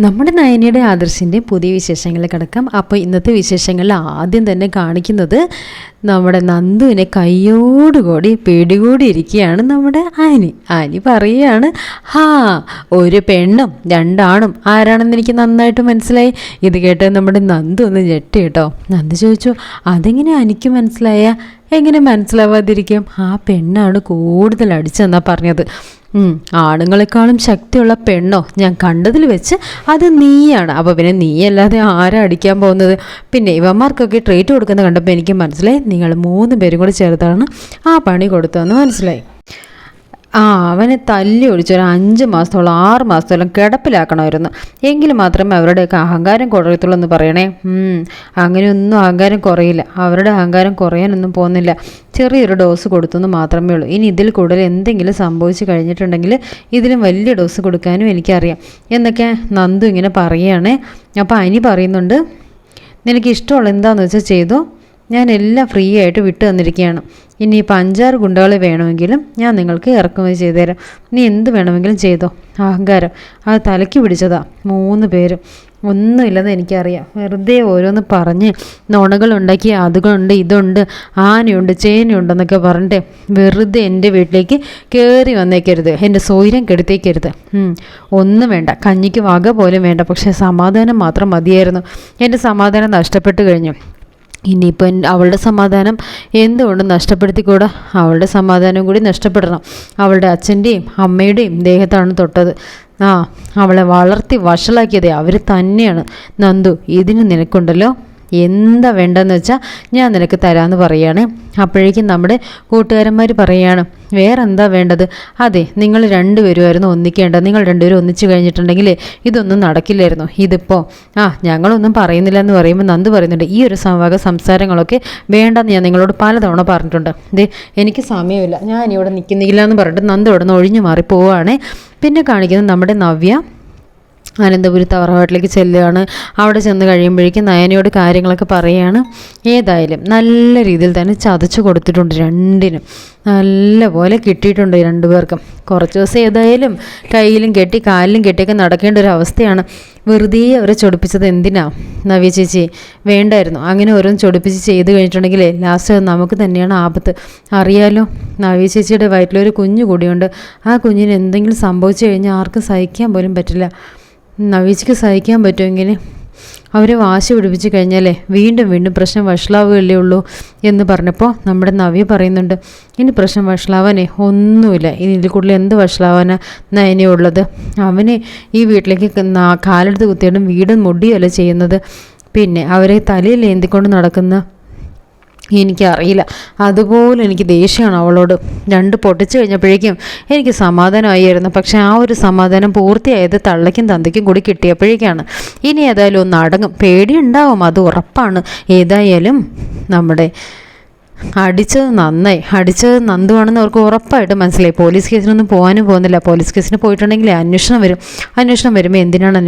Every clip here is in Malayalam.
നമ്മുടെ നയനയുടെ ആദർശിന്റെ പുതിയ വിശേഷങ്ങൾ കിടക്കാം. അപ്പോൾ ഇന്നത്തെ വിശേഷങ്ങളിൽ ആദ്യം തന്നെ കാണിക്കുന്നത് നമ്മുടെ നന്ദുവിനെ കയ്യോടുകൂടി പിടികൂടി ഇരിക്കുകയാണ് നമ്മുടെ ആനി. ആനി പറയുകയാണ് ഹാ ഒരു പെണ്ണും രണ്ടാണും ആരാണെന്ന് എനിക്ക് നന്നായിട്ട് മനസ്സിലായി. ഇത് കേട്ട് നമ്മുടെ നന്ദു ഒന്ന് ഞെട്ടി കേട്ടോ. നന്ദു ചോദിച്ചു അതെങ്ങനെ എനിക്ക് മനസ്സിലായ? എങ്ങനെ മനസ്സിലാവാതിരിക്കും? ആ പെണ്ണാണ് കൂടുതൽ അടിച്ചെന്നാ പറഞ്ഞത്. ആണുങ്ങളെക്കാളും ശക്തിയുള്ള പെണ്ണോ? ഞാൻ കണ്ടതിൽ വെച്ച് അത് നീയാണ്. അപ്പോൾ പിന്നെ നീയല്ലാതെ ആരാ അടിക്കാൻ പോകുന്നത്? പിന്നെ ഇവന്മാർക്കൊക്കെ ട്രീറ്റ് കൊടുക്കുന്ന കണ്ടപ്പോൾ എനിക്ക് മനസ്സിലായി. നിങ്ങൾ മൂന്ന് പേരും കൂടി ചേർത്താണ് ആ പണി കൊടുത്തതെന്ന് മനസ്സിലായി. ആ അവനെ തല്ലി ഒഴിച്ച് ഒരു അഞ്ച് മാസത്തോളം ആറ് മാസത്തോളം കിടപ്പിലാക്കണമായിരുന്നു. എങ്കിൽ മാത്രമേ അവരുടെയൊക്കെ അഹങ്കാരം കുറയത്തുള്ളൂ എന്ന് പറയണേ അങ്ങനെയൊന്നും അഹങ്കാരം കുറയില്ല. അവരുടെ അഹങ്കാരം കുറയാനൊന്നും പോകുന്നില്ല. ചെറിയൊരു ഡോസ് കൊടുത്തെന്ന് മാത്രമേ ഉള്ളൂ. ഇനി ഇതിൽ കൂടുതൽ എന്തെങ്കിലും സംഭവിച്ചു കഴിഞ്ഞിട്ടുണ്ടെങ്കിൽ ഇതിലും വലിയ ഡോസ് കൊടുക്കാനും എനിക്കറിയാം. എന്നൊക്കെ നന്ദു ഇങ്ങനെ പറയുകയാണ്. അപ്പോൾ അനി പറയുന്നുണ്ട് നിനക്ക് ഇഷ്ടമുള്ള എന്താണെന്ന് വെച്ചാൽ ചെയ്തോ? ഞാൻ എല്ലാം ഫ്രീ ആയിട്ട് വിട്ടു തന്നിരിക്കുകയാണ് ഇനി ഇനിയിപ്പോൾ അഞ്ചാറ് ഗുണ്ടകളെ വേണമെങ്കിലും ഞാൻ നിങ്ങൾക്ക് ഇറക്കുമതി ചെയ്തുതരാം നീ എന്ത് വേണമെങ്കിലും ചെയ്തോ. അഹങ്കാരം. അത് തലയ്ക്ക് പിടിച്ചതാ. മൂന്ന് പേരും. ഒന്നുമില്ലെന്ന് എനിക്കറിയാം. വെറുതെ ഓരോന്ന് പറഞ്ഞ് നുണകളുണ്ടാക്കി അതുകൊണ്ട് ഇതുണ്ട് ആനയുണ്ട് ചേനയുണ്ടെന്നൊക്കെ പറഞ്ഞിട്ട് വെറുതെ എന്റെ വീട്ടിലേക്ക് കയറി വന്നേക്കരുത്. എന്റെ സൗര്യം കെടുത്തേക്കരുത്. ഒന്നും വേണ്ട. കഞ്ഞിക്ക് വക പോലും വേണ്ട. പക്ഷേ സമാധാനം മാത്രം മതിയായിരുന്നു. എന്റെ സമാധാനം നഷ്ടപ്പെട്ടു കഴിഞ്ഞു. ഇനിയിപ്പോൾ അവളുടെ സമാധാനം എന്തുകൊണ്ടും നഷ്ടപ്പെടുത്തിക്കൂടാ? അവളുടെ സമാധാനം കൂടി നഷ്ടപ്പെടണം. അവളുടെ അച്ഛന്റെയും അമ്മയുടെയും ദേഹത്താണ് തൊട്ടത്. ആ അവളെ വളർത്തി വഷളാക്കിയത് അവർ തന്നെയാണ്. നന്ദു ഇതിന് നിനക്കുണ്ടല്ലോ? എന്താ വേണ്ടെന്ന് വെച്ചാൽ ഞാൻ നിനക്ക് തരാമെന്ന് പറയാണ് അപ്പോഴേക്കും നമ്മുടെ കൂട്ടുകാരന്മാർ പറയാണ് വേറെ എന്താ വേണ്ടത്? അതെ നിങ്ങൾ രണ്ടുപേരുമായിരുന്നു ഒന്നിക്കേണ്ടത്. നിങ്ങൾ രണ്ടുപേരും ഒന്നിച്ചു കഴിഞ്ഞിട്ടുണ്ടെങ്കിൽ ഇതൊന്നും നടക്കില്ലായിരുന്നു. ഇതിപ്പോൾ ആ ഞങ്ങളൊന്നും പറയുന്നില്ല എന്ന് പറയുമ്പോൾ നന്ദി പറയുന്നുണ്ട് ഈ ഒരു സംവാഹ സംസാരങ്ങളൊക്കെ വേണ്ടെന്ന് ഞാൻ നിങ്ങളോട് പലതവണ പറഞ്ഞിട്ടുണ്ട്. ദേ എനിക്ക് സമയമില്ല. ഞാൻ ഇവിടെ നിൽക്കുന്നില്ല എന്ന് പറഞ്ഞിട്ട് നന്ദി ഇവിടെ നിന്ന് ഒഴിഞ്ഞു മാറി പോവുകയാണ് പിന്നെ കാണിക്കുന്നത് നമ്മുടെ നവ്യ അനന്തപുരി തറവാട്ടിലേക്ക് ചെല്ലുകയാണ്. അവിടെ ചെന്ന് കഴിയുമ്പോഴേക്കും നയനയോട് കാര്യങ്ങളൊക്കെ പറയുകയാണ് ഏതായാലും നല്ല രീതിയിൽ തന്നെ ചതച്ചു കൊടുത്തിട്ടുണ്ട് രണ്ടിനും. നല്ലപോലെ കിട്ടിയിട്ടുണ്ട് രണ്ടുപേർക്കും കുറച്ച് ദിവസം ഏതായാലും കയ്യിലും കെട്ടി കാലിലും കെട്ടിയൊക്കെ നടക്കേണ്ട ഒരു അവസ്ഥയാണ്. വെറുതെ അവരെ ചൊടിപ്പിച്ചത് എന്തിനാ? നവ്യ ചേച്ചി വേണ്ടായിരുന്നു. അങ്ങനെ ഓരോന്ന് ചൊടിപ്പിച്ച് ചെയ്ത് കഴിഞ്ഞിട്ടുണ്ടെങ്കിൽ ലാസ്റ്റ് നമുക്ക് തന്നെയാണ് ആപത്ത്. അറിയാലോ നവ്യ ചേച്ചിയുടെ വയറ്റിലൊരു കുഞ്ഞു കൂടിയുണ്ട്. ആ കുഞ്ഞിന് എന്തെങ്കിലും സംഭവിച്ചു കഴിഞ്ഞാൽ ആർക്കും സഹിക്കാൻ പോലും പറ്റില്ല. നവീച്ചിക്ക് സഹിക്കാൻ പറ്റുമെങ്കിൽ അവരെ വാശി പിടിപ്പിച്ച് കഴിഞ്ഞാലേ വീണ്ടും വീണ്ടും പ്രശ്നം വഷളാവുകയല്ലേ ഉള്ളൂ എന്ന് പറഞ്ഞപ്പോൾ നമ്മുടെ നവ്യ പറയുന്നുണ്ട് ഇനി പ്രശ്നം വഷളാവാനേ ഒന്നുമില്ല. ഇനി ഇതിൽ കൂടുതൽ എന്ത് വഷളാവാനാ നയനെ ഉള്ളത്? അവനെ ഈ വീട്ടിലേക്ക് കാലെടുത്ത് കുത്തിയിട്ടും വീടും മുടിയല്ല ചെയ്യുന്നത്? പിന്നെ അവരെ തലയിൽ ഏന്തിക്കൊണ്ട് നടക്കുന്ന എനിക്കറിയില്ല. അതുപോലെ എനിക്ക് ദേഷ്യമാണ് അവളോട്. രണ്ട് പൊട്ടിച്ചു കഴിഞ്ഞപ്പോഴേക്കും എനിക്ക് സമാധാനമായിരുന്നു. പക്ഷെ ആ ഒരു സമാധാനം പൂർത്തിയായത് തള്ളയ്ക്കും തന്തയ്ക്കും കൂടി കിട്ടിയപ്പോഴേക്കാണ്. ഇനി ഏതായാലും ഒന്ന് അടങ്ങും. പേടിയുണ്ടാവും അത് ഉറപ്പാണ്. ഏതായാലും നമ്മുടെ അടിച്ചത് നന്നായി. അടിച്ചത് നന്ദുവാണെന്ന് അവർക്ക് ഉറപ്പായിട്ട് മനസ്സിലായി. പോലീസ് കേസിനൊന്നും പോകാനും പോകുന്നില്ല. പോലീസ് കേസിന് പോയിട്ടുണ്ടെങ്കിൽ അന്വേഷണം വരും. അന്വേഷണം വരുമ്പോൾ എന്തിനാണ്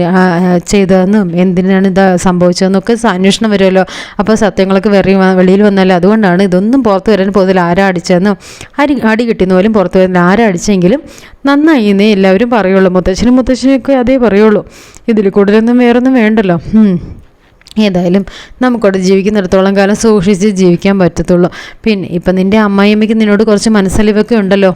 ചെയ്തതെന്നും എന്തിനാണ് ഇത് സംഭവിച്ചതെന്നൊക്കെ അന്വേഷണം വരുമല്ലോ. അപ്പോൾ സത്യങ്ങളൊക്കെ വെറി വെളിയിൽ വന്നാലും അതുകൊണ്ടാണ് ഇതൊന്നും പുറത്ത് വരാൻ പോകുന്നില്ല. ആരാ അടിച്ചതെന്നും അരി അടി കിട്ടിയെന്ന് പോലും പുറത്ത് വരുന്നില്ല ആരാ അടിച്ചെങ്കിലും നന്നായി എന്നേ എല്ലാവരും പറയുള്ളൂ. മുത്തച്ഛനും മുത്തച്ഛനൊക്കെ അതേ പറയുള്ളൂ. ഇതിൽ കൂടുതലൊന്നും വേറൊന്നും വേണ്ടല്ലോ. ഏതായാലും നമുക്കവിടെ ജീവിക്കുന്നിടത്തോളം കാലം സൂക്ഷിച്ച് ജീവിക്കാൻ പറ്റത്തുള്ളൂ. പിന്നെ ഇപ്പം നിന്റെ അമ്മായിയമ്മയ്ക്ക് നിന്നോട് കുറച്ച് മനസ്സലിവൊക്കെ ഉണ്ടല്ലോ.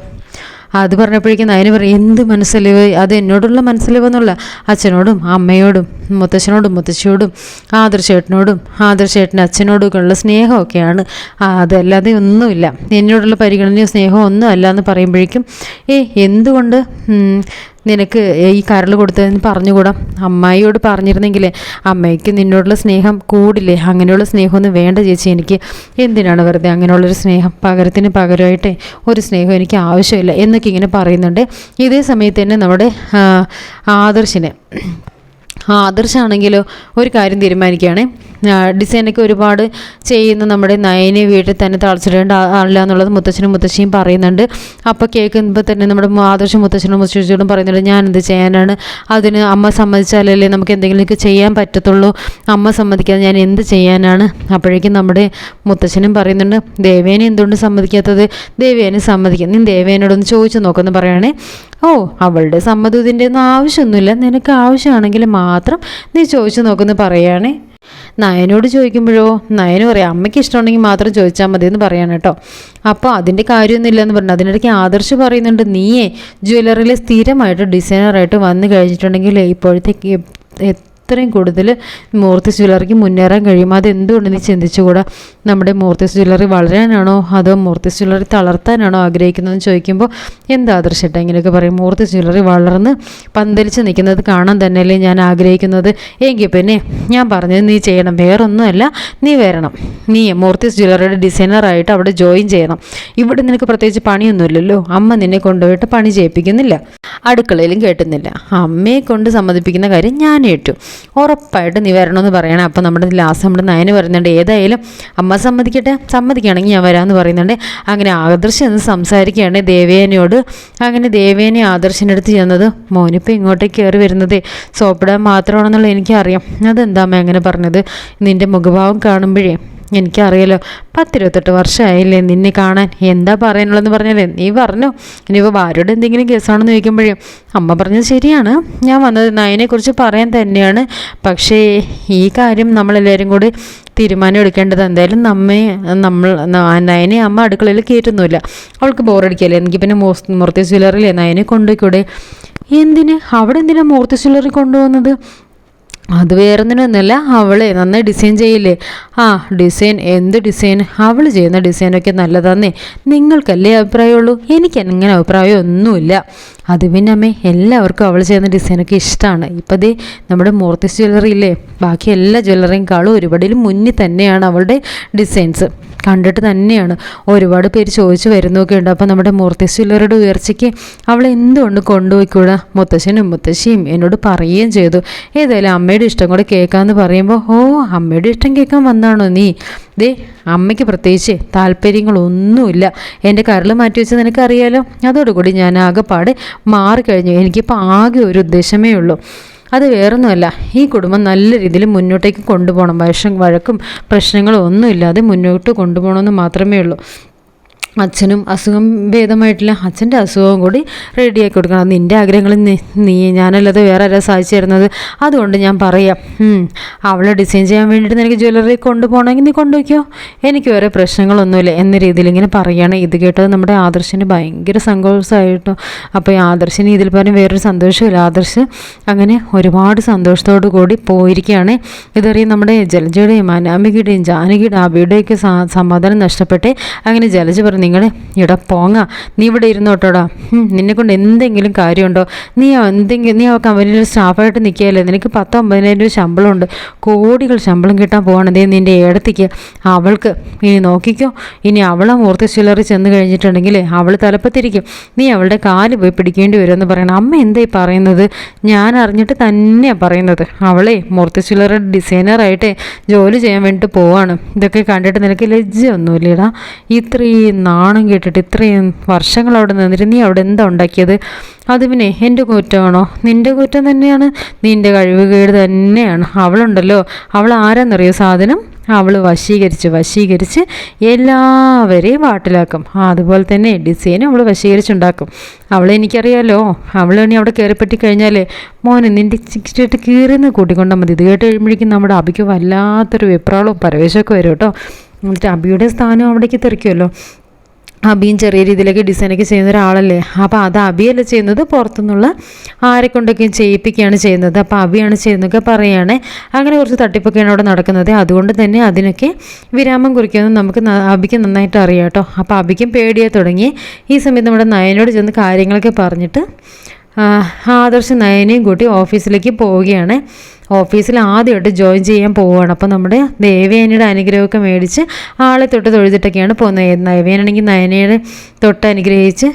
അത് പറഞ്ഞപ്പോഴേക്കും നയന് പറയും എന്ത് മനസ്സലിവ്? അത് എന്നോടുള്ള മനസ്സലിവെന്നുള്ള അച്ഛനോടും അമ്മയോടും മുത്തച്ഛനോടും മുത്തശ്ശിയോടും ആദർശേട്ടനോടും ആദർശേട്ടൻ അച്ഛനോടും ഉള്ള സ്നേഹമൊക്കെയാണ് അതല്ലാതെ ഒന്നുമില്ല. എന്നോടുള്ള പരിഗണനയോ സ്നേഹമോ ഒന്നും അല്ല എന്ന് പറയുമ്പോഴേക്കും ഏ എന്തുകൊണ്ട്? നിനക്ക് ഈ കരൾ കൊടുത്തതെന്ന് പറഞ്ഞുകൂടാ? അമ്മായിയോട് പറഞ്ഞിരുന്നെങ്കിലേ അമ്മയ്ക്ക് നിന്നോടുള്ള സ്നേഹം കൂടില്ലേ? അങ്ങനെയുള്ള സ്നേഹമൊന്നും വേണ്ട ചേച്ചി എനിക്ക്. എന്തിനാണ് വെറുതെ അങ്ങനെയുള്ളൊരു സ്നേഹം? പകരത്തിന് പകരമായിട്ട് ഒരു സ്നേഹം എനിക്ക് ആവശ്യമില്ല എന്നൊക്കെ ഇങ്ങനെ പറയുന്നുണ്ട്. ഇതേ സമയത്ത് തന്നെ നമ്മുടെ ആദർശിനെ. ആദർശാണെങ്കിലോ ഒരു കാര്യം തീരുമാനിക്കുകയാണേ. ഡിസൈനൊക്കെ ഒരുപാട് ചെയ്യുന്ന നമ്മുടെ നയനെ വീട്ടിൽ തന്നെ തളച്ചിടേണ്ട ആളില്ല എന്നുള്ളത് മുത്തച്ഛനും മുത്തശ്ശിയും പറയുന്നുണ്ട്. അപ്പോൾ കേൾക്കുമ്പോൾ തന്നെ നമ്മുടെ ആദർശ മുത്തച്ഛനും മുത്തശ്ശിയോടും പറയുന്നുണ്ട് ഞാൻ എന്ത് ചെയ്യാനാണ്? അതിന് അമ്മ സമ്മതിച്ചാലല്ലേ നമുക്ക് എന്തെങ്കിലുമൊക്കെ ചെയ്യാൻ പറ്റത്തുള്ളൂ. അമ്മ സമ്മതിക്കാതെ ഞാൻ എന്ത് ചെയ്യാനാണ്? അപ്പോഴേക്കും നമ്മുടെ മുത്തച്ഛനും പറയുന്നുണ്ട് ദേവേനെ എന്തുകൊണ്ട് സമ്മതിക്കാത്തത്? ദേവേനെ സമ്മതിക്കാം നീ ദേവേനോടൊന്ന് ചോദിച്ചു നോക്കുമെന്ന് പറയുകയാണെ ഓ അവളുടെ സമ്മതത്തിന്റെ ഒന്നും ആവശ്യമൊന്നുമില്ല. നിനക്ക് ആവശ്യമാണെങ്കിൽ മാത്രം നീ ചോദിച്ചു നോക്കുമെന്ന് പറയുകയാണേ നയനോട് ചോദിക്കുമ്പോഴോ നയന് പറയാം അമ്മയ്ക്ക് ഇഷ്ടമുണ്ടെങ്കിൽ മാത്രം ചോദിച്ചാൽ മതി എന്ന് പറയാണ് കേട്ടോ. അപ്പോൾ അതിന്റെ കാര്യമൊന്നുമില്ല എന്ന് പറഞ്ഞു. അതിനിടയ്ക്ക് ആദർശ് പറയുന്നുണ്ട് നീയേ ജ്വല്ലറിയിൽ സ്ഥിരമായിട്ട് ഡിസൈനറായിട്ട് വന്നു കഴിഞ്ഞിട്ടുണ്ടെങ്കിൽ ഇപ്പോഴത്തേക്ക് അത്രയും കൂടുതൽ മൂർത്തി ജ്വല്ലറിക്ക് മുന്നേറാൻ കഴിയും അതെന്തുകൊണ്ട് നീ ചിന്തിച്ചുകൂടാ? നമ്മുടെ മൂർത്തി ജ്വല്ലറി വളരാനാണോ? അതോ മൂർത്തി ജ്വല്ലറി തളർത്താനാണോ ആഗ്രഹിക്കുന്നതെന്ന് ചോദിക്കുമ്പോൾ എന്താ ആദർശട്ടെ ഇങ്ങനെയൊക്കെ പറയും? മൂർത്തി ജ്വല്ലറി വളർന്ന് പന്തലിച്ച് നിൽക്കുന്നത് കാണാൻ തന്നെയല്ലേ ഞാൻ ആഗ്രഹിക്കുന്നത്. എങ്കിൽ പിന്നെ ഞാൻ പറഞ്ഞത് നീ ചെയ്യണം. വേറൊന്നുമല്ല നീ വരണം. നീ മൂർത്തി ജ്വല്ലറിയുടെ ഡിസൈനറായിട്ട് അവിടെ ജോയിൻ ചെയ്യണം. ഇവിടെ നിനക്ക് പ്രത്യേകിച്ച് പണിയൊന്നുമില്ലല്ലോ. അമ്മ നിന്നെ കൊണ്ടുപോയിട്ട് പണി ചെയ്യിപ്പിക്കുന്നില്ല. അടുക്കളയിലും കേട്ടുന്നില്ല. അമ്മയെ കൊണ്ട് സമ്മതിപ്പിക്കുന്ന കാര്യം ഞാൻ ഏറ്റു. ഉറപ്പായിട്ട് നീ വരണമെന്ന് പറയണം. അപ്പോൾ നമ്മുടെ ലാസ്റ്റ് നമ്മുടെ നയന് പറയുന്നുണ്ട് ഏതായാലും അമ്മ സമ്മതിക്കട്ടെ? സമ്മതിക്കുകയാണെങ്കിൽ ഞാൻ വരാമെന്ന് പറയുന്നുണ്ട്. അങ്ങനെ ആദർശം എന്ന് സംസാരിക്കുകയാണ് ദേവേനയോട്. അങ്ങനെ ദേവേനെ ആദർശിന്റെ അടുത്ത് ചെന്നത് മോനിപ്പോൾ ഇങ്ങോട്ടേക്ക് കയറി വരുന്നത് സോപ്പിടാൻ മാത്രമാണെന്നുള്ളത് എനിക്കറിയാം. അതെന്താ അമ്മ അങ്ങനെ പറഞ്ഞത്? നിന്റെ മുഖഭാവം കാണുമ്പോഴേ എനിക്കറിയാലോ പത്തിരുപത്തെട്ട് വർഷമായില്ലേ നിന്നെ കാണാൻ. എന്താ പറയാനുള്ളതെന്ന് പറഞ്ഞല്ലേ നീ പറഞ്ഞു. ഇനിയിപ്പോൾ ഭാര്യയുടെ എന്തെങ്കിലും കേസാണെന്ന് ചോദിക്കുമ്പോഴേ അമ്മ പറഞ്ഞത് ശരിയാണ്. ഞാൻ വന്നത് നയനെക്കുറിച്ച് പറയാൻ തന്നെയാണ്. പക്ഷേ ഈ കാര്യം നമ്മളെല്ലാവരും കൂടി തീരുമാനം എടുക്കേണ്ടത് എന്തായാലും നമ്മെ നമ്മൾ നയനെ അമ്മ അടുക്കളയിൽ കയറ്റുന്നില്ല അവൾക്ക് ബോറടിക്കല്ലേ? എനിക്ക് പിന്നെ മൂർത്തി ജ്വല്ലറിയില്ലേ? നയനെ കൊണ്ടുപോയിക്കൂടെ? എന്തിന്? അവിടെ എന്തിനാണ് മൂർത്തി ജ്വല്ലറി കൊണ്ടുപോകുന്നത്? അത് വേറൊന്നിനൊന്നുമല്ല അവളെ നന്നായി ഡിസൈൻ ചെയ്യില്ലേ? ആ ഡിസൈൻ എന്ത് ഡിസൈൻ അവൾ ചെയ്യുന്ന ഡിസൈനൊക്കെ നല്ലതാന്നേ. നിങ്ങൾക്കല്ലേ അഭിപ്രായമുള്ളൂ? എനിക്ക് അങ്ങനെ അഭിപ്രായം ഒന്നുമില്ല അത് പിന്നെ അമ്മേ എല്ലാവർക്കും അവൾ ചെയ്യുന്ന ഡിസൈനൊക്കെ ഇഷ്ടമാണ്. ഇപ്പം ദേ നമ്മുടെ മൂർത്തി ജ്വല്ലറി ഇല്ലേ? ബാക്കി എല്ലാ ജ്വല്ലറിയെക്കാളും ഒരുപാടിലും മുന്നിൽ തന്നെയാണ് അവളുടെ ഡിസൈൻസ് കണ്ടിട്ട് തന്നെയാണ്. ഒരുപാട് പേര് ചോദിച്ചു വരുന്നൊക്കെ ഉണ്ട്. അപ്പോൾ നമ്മുടെ മൂർത്തി ജ്വല്ലറിയുടെ ഉയർച്ചയ്ക്ക് അവൾ എന്തുകൊണ്ട് കൊണ്ടുപോയിക്കൂടാ? മുത്തശ്ശനും മുത്തശ്ശിയും എന്നോട് പറയുകയും ചെയ്തു. ഏതായാലും അമ്മയുടെ ഇഷ്ടം കൂടെ കേൾക്കാമെന്ന് പറയുമ്പോൾ ഓ അമ്മയുടെ ഇഷ്ടം കേൾക്കാൻ വന്നാണോ നീ? ദേ അമ്മയ്ക്ക് പ്രത്യേകിച്ച് താല്പര്യങ്ങളൊന്നുമില്ല. എന്റെ കരൾ മാറ്റി വെച്ച് നിനക്കറിയാലോ? അതോടുകൂടി ഞാൻ ആകെപ്പാടെ മാറിക്കഴിഞ്ഞു എനിക്കിപ്പോൾ ആകെ ഒരു ഉദ്ദേശമേ ഉള്ളൂ. അത് വേറൊന്നുമല്ല. ഈ കുടുംബം നല്ല രീതിയിൽ മുന്നോട്ടേക്ക് കൊണ്ടുപോകണം. വഴക്കും പ്രശ്നങ്ങളും ഒന്നുമില്ലാതെ മുന്നോട്ട് കൊണ്ടുപോകണമെന്ന് മാത്രമേ ഉള്ളൂ. അച്ഛനും അസുഖം ഭേദമായിട്ടില്ല. അച്ഛന്റെ അസുഖവും കൂടി റെഡിയാക്കി കൊടുക്കണം. നിന്റെ ആഗ്രഹങ്ങൾ നീ ഞാനല്ലാതെ വേറെ ആരാ സാധിച്ചു തരുന്നത്? അതുകൊണ്ട് ഞാൻ പറയാം. അവളെ ഡിസൈൻ ചെയ്യാൻ വേണ്ടിയിട്ട് നിനക്ക് ജ്വല്ലറി കൊണ്ടുപോകണമെങ്കിൽ നീ കൊണ്ടുപോയിക്കോ. എനിക്ക് വേറെ പ്രശ്നങ്ങളൊന്നുമില്ല എന്ന രീതിയിൽ ഇങ്ങനെ പറയുകയാണ്. ഇത് കേട്ടത് നമ്മുടെ ആദർശിന് ഭയങ്കര സന്തോഷമായിട്ടോ. അപ്പോൾ ഈ ആദർശിന് ഇതിൽ പരം വേറൊരു സന്തോഷമില്ല. ആദർശ് അങ്ങനെ ഒരുപാട് സന്തോഷത്തോടു കൂടി പോയിരിക്കുകയാണ്. ഇതറിയും നമ്മുടെ ജലജയുടെയും അനാമികയുടെയും ജാനകിയുടെ അബിയുടെയൊക്കെ സമാധാനം നഷ്ടപ്പെട്ടേ അങ്ങനെ ജലജ പറഞ്ഞു നിങ്ങളെ ഇവിടെ പോങ്ങാ. നീ ഇവിടെ ഇരുന്നോട്ടോടാ. നിന്നെ കൊണ്ട് എന്തെങ്കിലും കാര്യമുണ്ടോ? നീ എന്തെങ്കിലും നീ ആ കമ്പനിയിൽ സ്റ്റാഫായിട്ട് നിൽക്കുകയല്ലേ? നിനക്ക് പത്തോ അമ്പതിനായിരം രൂപ ശമ്പളമുണ്ട്. കോടികൾ ശമ്പളം കിട്ടാൻ പോവാണ്. ദേ നിന്റെ ഏടത്തേക്ക്. അവൾക്ക് ഇനി നോക്കിക്കോ. ഇനി അവളെ മൂർത്തി ചില്ലറി ചെന്ന് കഴിഞ്ഞിട്ടുണ്ടെങ്കിൽ അവൾ തലപ്പത്തിരിക്കും. നീ അവളുടെ കാൽ പോയി പിടിക്കേണ്ടി വരുമെന്ന് പറയണം. അമ്മ എന്തായി പറയുന്നത്? ഞാൻ അറിഞ്ഞിട്ട് തന്നെയാണ് പറയുന്നത്. അവളെ മൂർത്തി ചിലറി ഡിസൈനറായിട്ട് ജോലി ചെയ്യാൻ വേണ്ടിയിട്ട് പോവാണ്. ഇതൊക്കെ കണ്ടിട്ട് നിനക്ക് ലജ്ജയൊന്നുമില്ലടാ? ഇത്രയും നാണം കേട്ടിട്ട് ഇത്രയും വർഷങ്ങൾ അവിടെ നിന്നിട്ട് നീ അവിടെ എന്താ ഉണ്ടാക്കിയത്? അത് പിന്നെ എന്റെ കുറ്റമാണോ? നിന്റെ കുറ്റം തന്നെയാണ്. നിന്റെ കഴിവുകേട് തന്നെയാണ്. അവളുണ്ടല്ലോ. അവൾ ആരാന്നറിയോ സാധനം? അവൾ വശീകരിച്ച് വശീകരിച്ച് എല്ലാവരെയും വാട്ടിലാക്കും. അതുപോലെ തന്നെ ഡിസൈനും അവൾ വശീകരിച്ചുണ്ടാക്കും. അവളെ എനിക്കറിയാലോ. അവൾ ഇനി അവിടെ കയറിപ്പറ്റി കഴിഞ്ഞാലേ മോനെ നിന്റെ ചിക്കിട്ട് കീറിന്ന് കൂട്ടിക്കൊണ്ടാൽ മതി. ഇത് കേട്ട് കഴിയുമ്പോഴേക്കും നമ്മുടെ അബിക്ക് വല്ലാത്തൊരു വിപ്രാളവും പരവേശമൊക്കെ വരും കേട്ടോ. എന്നിട്ട് അബിയുടെ സ്ഥാനം അവിടേക്ക് തെറിക്കുമല്ലോ. അബിയും ചെറിയ രീതിയിലൊക്കെ ഡിസൈനൊക്കെ ചെയ്യുന്ന ഒരാളല്ലേ? അപ്പോൾ അത് അബിയല്ല ചെയ്യുന്നത്? പുറത്തുനിന്നുള്ള ആരെ കൊണ്ടൊക്കെയും ചെയ്യിപ്പിക്കുകയാണ് ചെയ്യുന്നത്. അപ്പോൾ അബിയാണ് ചെയ്യുന്നതൊക്കെ പറയുകയാണ് അങ്ങനെ കുറച്ച് തട്ടിപ്പൊക്കെയാണ് അവിടെ നടക്കുന്നത്. അതുകൊണ്ട് തന്നെ അതിനൊക്കെ വിരാമം കുറിക്കുന്നത് നമുക്ക് അബിക്ക് നന്നായിട്ട് അറിയാം കേട്ടോ. അപ്പോൾ അബിക്കും പേടിയെ തുടങ്ങി. ഈ സമയത്ത് നമ്മുടെ നയനോട് ചെന്ന് കാര്യങ്ങളൊക്കെ പറഞ്ഞിട്ട് ആദർശ് നയനെയും കൂട്ടി ഓഫീസിലേക്ക് പോവുകയാണ്. ഓഫീസിൽ ആദ്യമായിട്ട് ജോയിൻ ചെയ്യാൻ പോവുകയാണ്. അപ്പോൾ നമ്മുടെ ദേവയാനിയുടെ അനുഗ്രഹമൊക്കെ മേടിച്ച് ആളെ തൊട്ട് തൊഴുതിട്ടൊക്കെയാണ് പോകുന്നത്. ദേവയാനാണെങ്കിൽ നയനയുടെ തൊട്ട് അനുഗ്രഹിച്ച്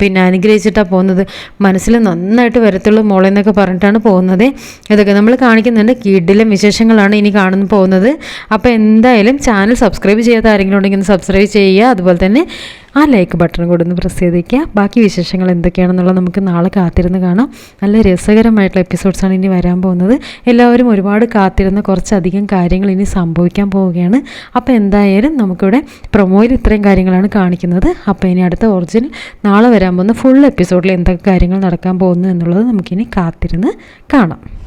പിന്നെ അനുഗ്രഹിച്ചിട്ടാണ് പോകുന്നത്. മനസ്സിൽ നന്നായിട്ട് വരത്തുള്ളൂ മോളെ എന്നൊക്കെ പറഞ്ഞിട്ടാണ് പോകുന്നത്. ഇതൊക്കെ നമ്മൾ കാണിക്കുന്നുണ്ട്. കിഡിലും വിശേഷങ്ങളാണ് ഇനി കാണുന്നു പോകുന്നത്. അപ്പോൾ എന്തായാലും ചാനൽ സബ്സ്ക്രൈബ് ചെയ്യാത്ത ആരെങ്കിലും ഉണ്ടെങ്കിൽ ഒന്ന് സബ്സ്ക്രൈബ് ചെയ്യുക. അതുപോലെ തന്നെ ആ ലൈക്ക് ബട്ടൺ കൂടെ ഒന്ന് പ്രസ് ചെയ്തേക്കുക. ബാക്കി വിശേഷങ്ങൾ എന്തൊക്കെയാണെന്നുള്ളത് നമുക്ക് നാളെ കാത്തിരുന്ന് കാണാം. നല്ല രസകരമായിട്ടുള്ള എപ്പിസോഡ്സാണ് ഇനി വരാൻ പോകുന്നത്. എല്ലാവരും ഒരുപാട് കാത്തിരുന്ന കുറച്ചധികം കാര്യങ്ങൾ ഇനി സംഭവിക്കാൻ പോവുകയാണ്. അപ്പോൾ എന്തായാലും നമുക്കിവിടെ പ്രൊമോയിൽ ഇത്രയും കാര്യങ്ങളാണ് കാണിക്കുന്നത്. അപ്പോൾ ഇനി അടുത്ത ഒറിജിനൽ നാളെ വരാൻ പോകുന്ന ഫുൾ എപ്പിസോഡിൽ എന്തൊക്കെ കാര്യങ്ങൾ നടക്കാൻ പോകുന്നു എന്നുള്ളത് നമുക്കിനി കാത്തിരുന്ന് കാണാം.